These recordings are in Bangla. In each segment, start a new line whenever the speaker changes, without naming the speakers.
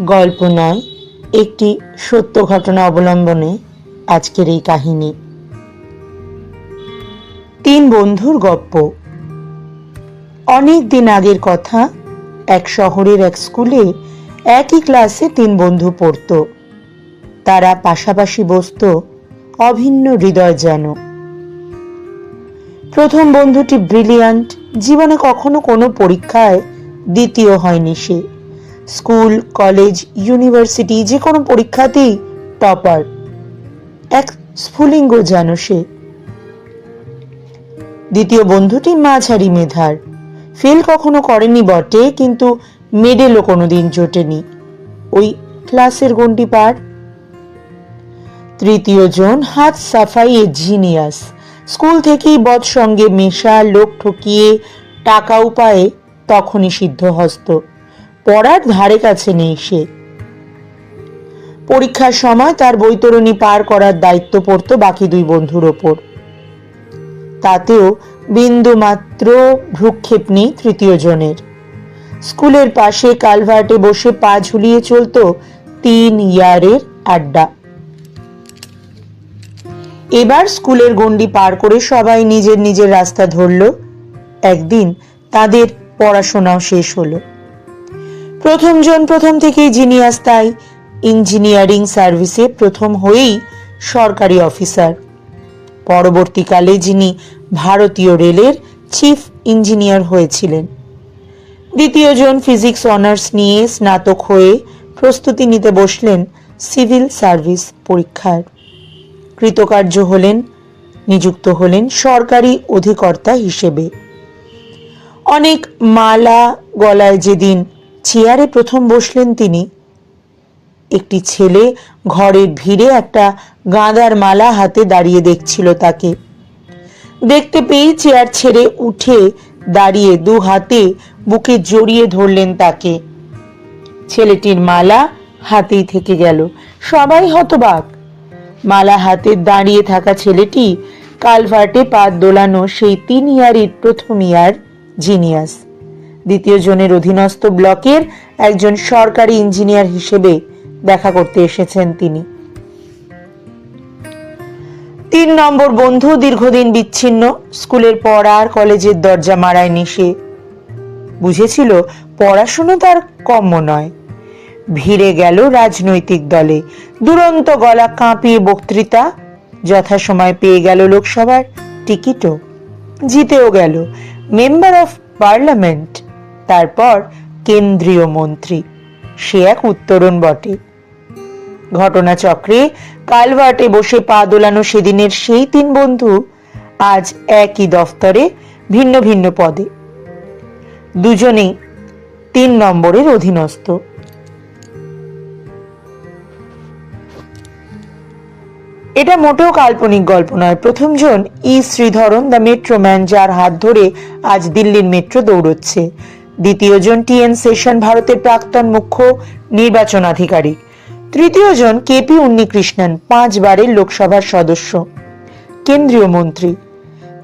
গল্প নয়, একটি সত্য ঘটনা অবলম্বনে আজকের এই কাহিনী। তিন বন্ধুর গপ্প। অনেক দিন আগের কথা, এক শহরের এক স্কুলে একই ক্লাসে তিন বন্ধু পড়তো। তারা পাশাপাশি বসত অভিন্ন হৃদয় যেন। প্রথম বন্ধুটি ব্রিলিয়ান্ট, জীবনে কখনো কোনো পরীক্ষায় দ্বিতীয় হয়নি সে। স্কুল, কলেজ, ইউনিভার্সিটি, যে কোনো পরীক্ষাতেই টপার এক স্ফুলিঙ্গ যেন সে। দ্বিতীয় বন্ধুটি মাঝারি মেধার। ফেল কখনো করেনি বটে, কিন্তু মেডেলও কোনোদিন জোটেনি। ওই ক্লাসের গন্ডি পার। তৃতীয় জন হাত সাফাই এ জিনিয়াস। স্কুল থেকেই বদ সঙ্গে মেশা, লোক ঠকিয়ে, টাকা উপায়ে তখনই সিদ্ধহস্ত। পড়ার ধারে কাছে নেই সে। পরীক্ষার সময় তার বৈতরণী পার করার দায়িত্ব পড়তো বাকি দুই বন্ধুর ওপর। তাতেও বিন্দু মাত্র ভ্রুক্ষেপ নেই তৃতীয় জনের। স্কুলের পাশে কালভার্টে বসে পা ঝুলিয়ে চলতো তিন ইয়ারের আড্ডা। এবার স্কুলের গণ্ডি পার করে সবাই নিজের নিজের রাস্তা ধরল। একদিন তাদের পড়াশোনাও শেষ হলো। প্রথমজন প্রথম থেকেই জিনিয়াস, তাই ইঞ্জিনিয়ারিং সার্ভিসে প্রথম হয়েই সরকারি অফিসার। পরবর্তীকালে যিনি ভারতীয় রেলের চিফ ইঞ্জিনিয়ার হয়েছিলেন। দ্বিতীয়জন ফিজিক্স অনার্স নিয়ে স্নাতক হয়ে প্রস্তুতি নিতে বসলেন সিভিল সার্ভিস পরীক্ষার। কৃতকার্য হলেন, নিযুক্ত হলেন সরকারি অধিকর্তা হিসেবে। অনেক মালা গলায় যেদিন চেয়ারে প্রথম বসলেন তিনি। একটি ছেলে ঘরের ভিড়ে একটা গাঁদার মালা হাতে দাঁড়িয়ে দেখছিল তাকে। দেখতে পেয়ে চেয়ার ছেড়ে উঠে দাঁড়িয়ে দু হাতে বুকে জড়িয়ে ধরলেন তাকে। ছেলেটির মালা হাতেই থেকে গেল। সবাই হতবাক। মালা হাতে দাঁড়িয়ে থাকা ছেলেটি কালভার্টে পা দোলানো সেই তিন ইয়ারের প্রথম ইয়ার জিনিয়াস। দ্বিতীয় জনের অধীনস্থ ব্লকের একজন সরকারি ইঞ্জিনিয়ার হিসেবে দেখা করতে এসেছেন তিনি। তিন নম্বর বন্ধু দীর্ঘদিন বিচ্ছিন্ন, স্কুলের পড়া আর কলেজের দরজা মারায়নি সে বুঝেছিল, পড়াশুনো তার কম্য নয়। ভিড়ে গেল রাজনৈতিক দলে। দুরন্ত গলা কাঁপিয়ে বক্তৃতা, যথাসময় পেয়ে গেল লোকসভার টিকিটও। জিতেও গেল। মেম্বার অফ পার্লামেন্ট তারপর কেন্দ্রীয় মন্ত্রী। সে এক উত্তরণ বটে। ঘটনাচক্রে কালভার্টে বসে পা দোলানো সেদিনের সেই তিন বন্ধু আজ একই দফতরে ভিন্ন ভিন্ন পদে। দুজনেই তিন নম্বরের অধীনস্থ। এটা মোটেও কাল্পনিক গল্প নয়। প্রথমজন ই শ্রীধরন দ্য মেট্রোম্যান যার হাত ধরে আজ দিল্লির মেট্রো দৌড়চ্ছে। দ্বিতীয়জন টিএন সেশন ভারতের প্রাক্তন মুখ্য নির্বাচন আধিকারিক। তৃতীয়জন কেপি উন্নিকৃষ্ণন, পাঁচবারের লোকসভার সদস্য। কেন্দ্রীয় মন্ত্রী।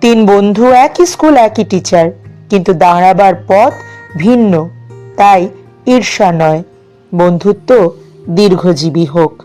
তিন বন্ধু, একই স্কুল, একই টিচার, কিন্তু দাঁড়াবার পথ ভিন্ন। তাই ঈর্ষা নয়। বন্ধুত্ব দীর্ঘজীবী হোক।